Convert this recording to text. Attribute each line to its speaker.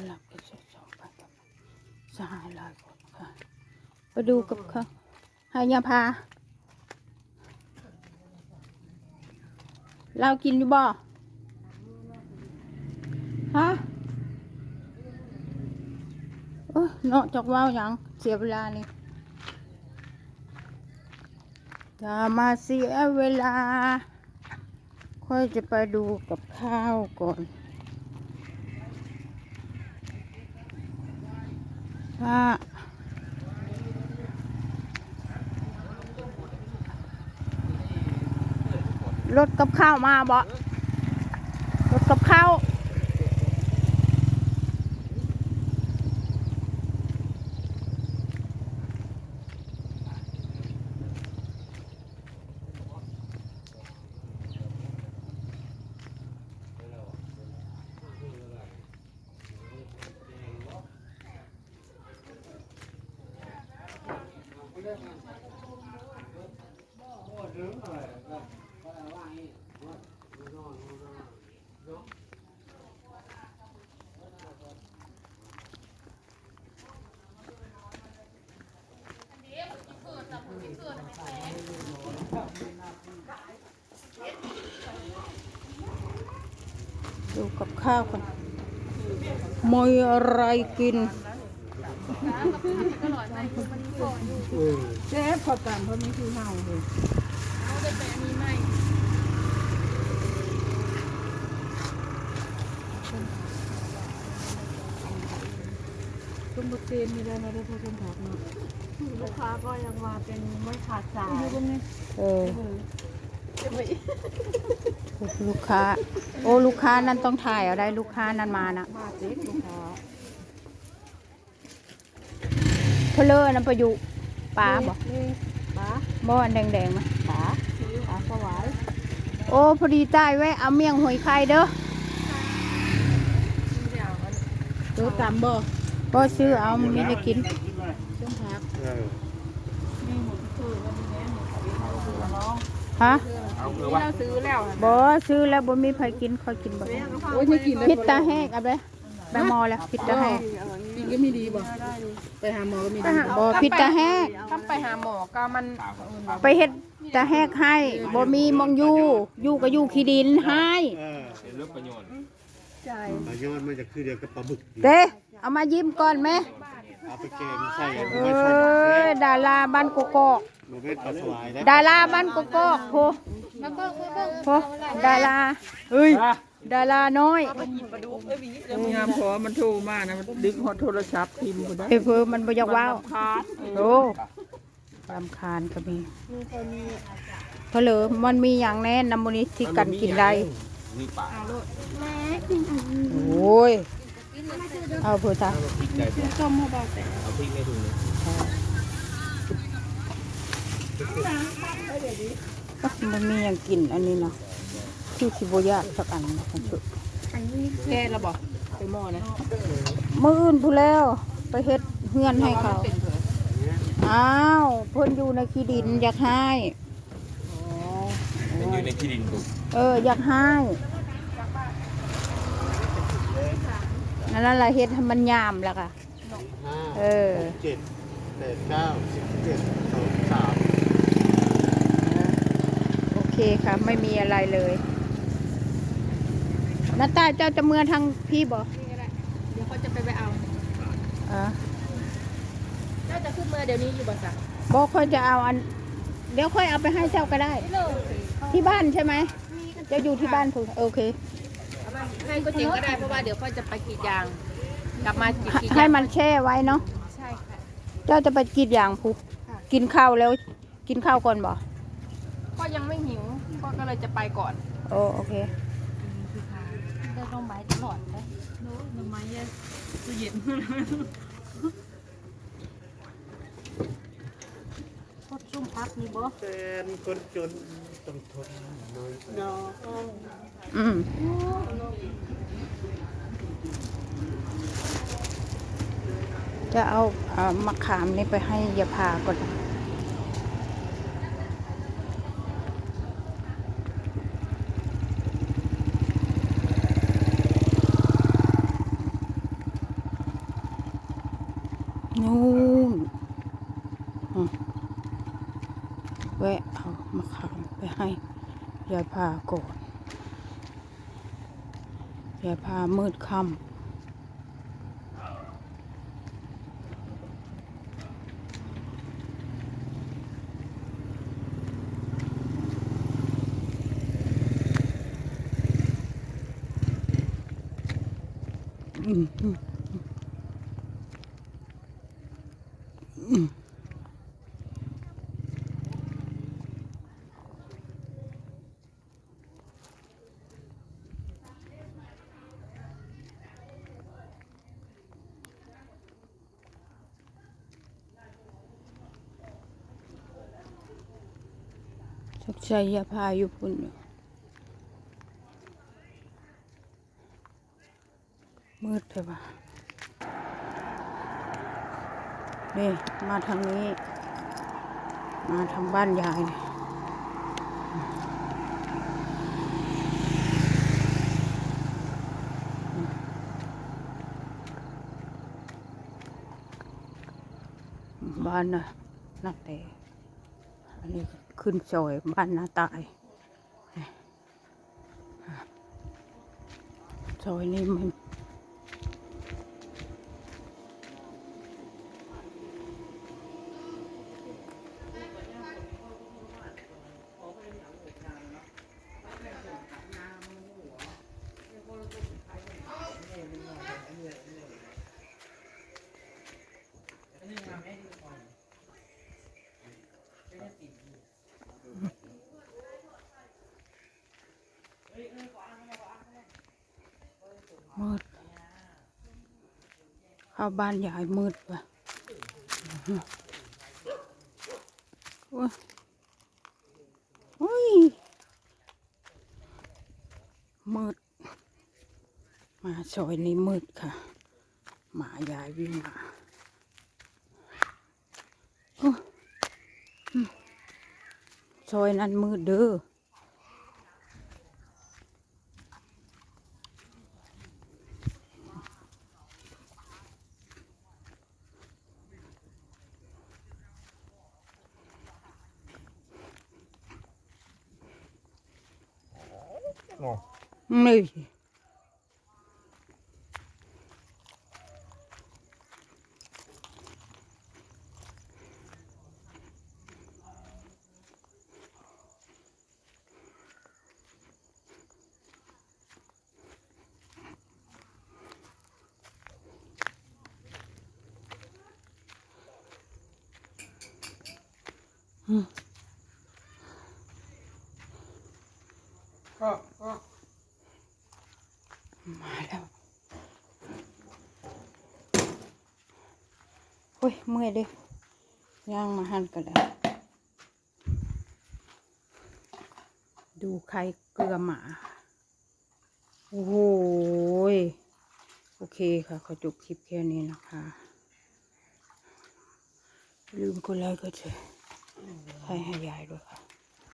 Speaker 1: อนรับกิจสองไปกับสหายหลายคนค่ะ ไปดูกับเขาหายาพา เรากินอยู่บ่ฮะเอ้เนาะจอกว่าวหยังเสียเวลานี่อย่ามาเสียเวลา ค่อยจะไปดูกับข้าวก่อน ว่ารถกับข้าวมาบ่รถกับข้าว ดูกับข้าวกันมีอะไรกิน
Speaker 2: เจ๊พอตามเพราะมีคือเฮาเลยต้มบะเตนมีได้มาได้พอคนถักเนาะ
Speaker 3: ลูกค้าก็ยังมาเป็นไม่ขาดสาย
Speaker 2: อยู่ตรงนี้
Speaker 1: เออลูกค้า โอ้ลูกค้านั่นต้องถ่ายเอาได้ลูกค้านั่นมานะ
Speaker 2: มาเจ๊ลูกค้า
Speaker 1: เพลอน้ำประยุปลาบ่
Speaker 2: นี่ปลา
Speaker 1: บ่อันแดงๆมา
Speaker 2: ปลาปลาสวาย
Speaker 1: โอ้พอดีใต้ไว้เอาเมี่ยงหอยไข่เด้อ
Speaker 2: ตัวตำบ่
Speaker 1: บ่ซื้อเอามีได้กิน
Speaker 2: ต้มผัก
Speaker 1: ฮะ
Speaker 3: ที่เราซื้อแล้ว
Speaker 1: บ่ซื้อแล้วบ่มีไผกินคอยกินบ่
Speaker 2: โอ้ยไม่กินเลย
Speaker 1: พิษตาแห้งเอาไป ไปหมอแล้วพิษตาแห้ง
Speaker 2: กินก็ไม่ดีบ่ไปหาหมอก็ไม่ดี
Speaker 1: บ่พิษตาแห้ง
Speaker 3: ถ้าไปหาหมอก็มัน
Speaker 1: ไปเฮ็ดตาแห้งให้บ่มีมองอยู่อยู่ก็อยู่ขี้ดินให้
Speaker 4: เออ
Speaker 3: ใจ
Speaker 4: ปลาย้อนมันจะคือเดียวกับปลาบึกอยู่
Speaker 1: เด้เอามายิ้มก่อนแม่
Speaker 4: เอาไปแกงใส่อัน
Speaker 1: เอ
Speaker 4: นี้ไม่ใช่
Speaker 1: อดาราบ้านกกอก
Speaker 4: หนูเป็นปลาสวายนะ
Speaker 1: ดาราบ้านกกอกโพโพดาราเฮ้ย ดาราน้อย
Speaker 2: งามพอมันโทรมานะมันดึงฮอตโทรศัพท์พิมพ์กูได้
Speaker 1: เออเพิ่นมันบ่อยากว้าว
Speaker 2: คาด
Speaker 1: โอ้รำคาญก็มีเพราะเหลอมันมีอย่างแน่นำมูลนิธิกันกินได้โอ้ยเอาเพื่อจ้ามันมีอย่างกินอันนี้เนาะ ที่สิบยากสักอันนะคุณชุ
Speaker 2: แค่ละบ่ไปหม้อนะ
Speaker 1: มื่ออื่นพูนแล้ว ไปเฮ็ดเฮือนให้เขา อ้าว เพิ่นอยู่ในขี้ดินอยากให้
Speaker 5: มันอยู่ในที่ดินถูก
Speaker 1: เออ อยากให้นั่นแหละเฮ็ดให้มันยามแล้วค่ะ
Speaker 4: ห้า
Speaker 1: เออ
Speaker 4: หกเจ็ดแปดเก้าสิบเจ็ดสองสาม
Speaker 1: โอเคค่ะ ไม่มีอะไรเลย น้าตาเจ้าจะเมื่อทางพี่บ่
Speaker 3: เดี๋ยวเขาจะไปไปเอา
Speaker 1: อ่า
Speaker 3: เจ้าจะขึ้นเมื่อเดี๋ยวนี้อยู่บ่สัก
Speaker 1: บอกค่อยจะเอาอัน เดี๋ยวค่อยเอาไปให้เจ้าก็ได้ ที่บ้านใช่ไหมเจะอยู่ที่บ้านคุณโอเค
Speaker 3: ให้ก็จริงก็ได้เพราะว่าเดี๋ยวเขาจะไปกรีดยาง กลับมากรีดกรีด
Speaker 1: ให้
Speaker 3: ยาง
Speaker 1: มันแช่ไว้เนาะ
Speaker 3: ใช่ค่ะ
Speaker 1: เจ้าจะไปกรีดยางผูกินข้าวแล้ว กินข้าวก่อนบ่
Speaker 3: ก็ยังไม่หิวก็ก็เลยจะไปก่อน
Speaker 1: โอ้โอเค
Speaker 3: ได้ลงไม้ตลอดเลยรู้ลงไม้เย็นตู้เย็นพดชุ่มพักนี่บ่
Speaker 4: เป็นคนจนต้องทนน้อยดอก
Speaker 1: อืมจะเอาเอามะขามนี่ไปให้ยาพาก่อนนู่นอืมแวะ เอามะขามไปให้ยายพาก่อนยายพามืดค่ำอืมอืมอืม ชัยาพายู่พุ่นอยู่มืดเลยว่ะนี่มาทางนี้ มาทางบ้านยายนี่บ้านน่ะนักแต่อันนี้ ขึ้นซอยบ้านนาตายซอยนี้มัน มืด เข้าบ้านยายมืดว่ะโอ้ยโอ้ยมืด มาซอยนี้มืดค่ะ หมายายวิ่งมาโอ้ซอยนั้นมืดเด้อ นี่ มาแล้วโอ้ยเมื่อยเดิย่างมาหั่นกันแล้ว ดูไข่เกลือหมา โอ้โหโอเคค่ะ ขอจบคลิปแค่นี้นะคะ ลืมกดไลค์กดแชร์ให้ให้ยายด้วยค่ะ